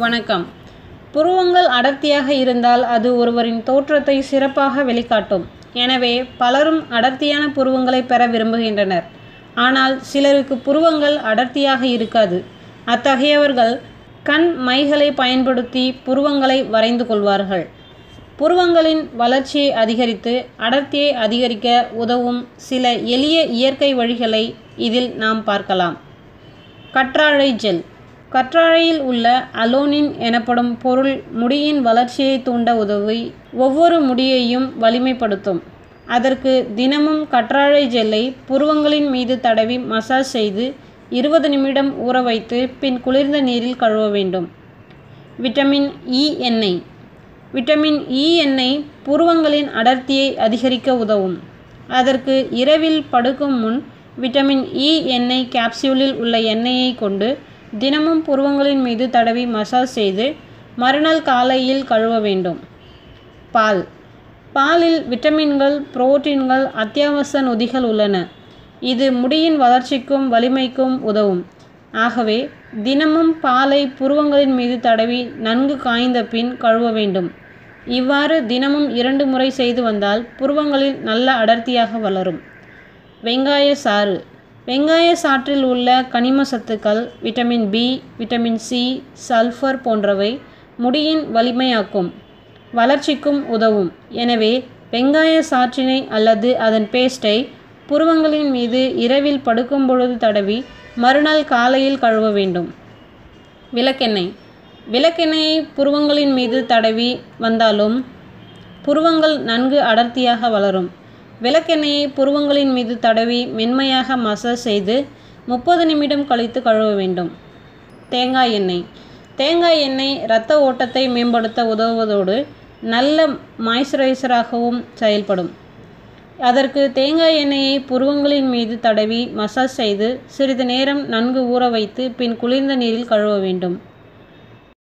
வணக்கம். புருவங்கள் அடர்த்தியாக இருந்தால் அது ஒருவரின் தோற்றத்தை சிறப்பாக வெளிக்காட்டும். எனவே பலரும் அடர்த்தியான புருவங்களை பெற விரும்புகின்றனர். ஆனால் சிலருக்கு புருவங்கள் அடர்த்தியாக இருக்காது. அத்தகையவர்கள் கண் மைகளை பயன்படுத்தி புருவங்களை வரைந்து கொள்வார்கள். புருவங்களின் வளர்ச்சியை அதிகரித்து அடர்த்தியை அதிகரிக்க உதவும் சில எளிய இயற்கை வழிகளை இதில் நாம் பார்க்கலாம். கற்றாழை ஜெல். கற்றாழையில் உள்ள அலோனின் எனப்படும் பொருள் முடியின் வளர்ச்சியை தூண்ட உதவி ஒவ்வொரு முடியையும் வலிமைப்படுத்தும். அதற்கு தினமும் கற்றாழை ஜெல்லை புருவங்களின் மீது தடவி மசாஜ் செய்து இருபது நிமிடம் ஊற வைத்து பின் குளிர்ந்த நீரில் கழுவ வேண்டும். விட்டமின் இ எண்ணெய். விட்டமின் இ எண்ணெய் புருவங்களின் அடர்த்தியை அதிகரிக்க உதவும். அதற்கு இரவில் படுக்கும் முன் விட்டமின் இ எண்ணெய் கேப்சியூலில் உள்ள எண்ணெயை கொண்டு தினமும் புருவங்களின் மீது தடவி மசாஜ் செய்து மறுநாள் காலையில் கழுவ வேண்டும். பால். பாலில் விட்டமின்கள் புரோட்டீன்கள் அத்தியாவசிய நொதிகள் உள்ளன. இது முடியின் வளர்ச்சிக்கும் வலிமைக்கும் உதவும். ஆகவே தினமும் பாலை புருவங்களின் மீது தடவி நன்கு காய்ந்த பின் கழுவ வேண்டும். இவ்வாறு தினமும் இரண்டு முறை செய்து வந்தால் புருவங்களில் நல்ல அடர்த்தியாக வளரும். வெங்காய சாறு. வெங்காய சாற்றில் உள்ள கனிம சத்துக்கள் vitamin B vitamin C sulphur போன்றவை முடியின் வலிமையாக்கும் வளர்ச்சிக்கும் உதவும். எனவே வெங்காய சாற்றினை அல்லது அதன் பேஸ்டை புருவங்களின் மீது இரவில் படுக்கும் பொழுது தடவி மறுநாள் காலையில் கழுவ வேண்டும். விளக்கெண்ணெய். விளக்கெண்ணெயை புருவங்களின் மீது தடவி வந்தாலும் புருவங்கள் நன்கு அடர்த்தியாக வளரும். விளக்கெண்ணெயை புருவங்களின் மீது தடவி மென்மையாக மசாஜ் செய்து முப்பது நிமிடம் கழித்து கழுவ வேண்டும். தேங்காய் எண்ணெய். தேங்காய் எண்ணெய் இரத்த ஓட்டத்தை மேம்படுத்த உதவுவதோடு நல்ல மாய்ஸ்சரைசராகவும் செயல்படும். அதற்கு தேங்காய் எண்ணெயை புருவங்களின் மீது தடவி மசாஜ் செய்து சிறிது நேரம் நன்கு ஊற வைத்து பின் குளிர்ந்த நீரில் கழுவ வேண்டும்.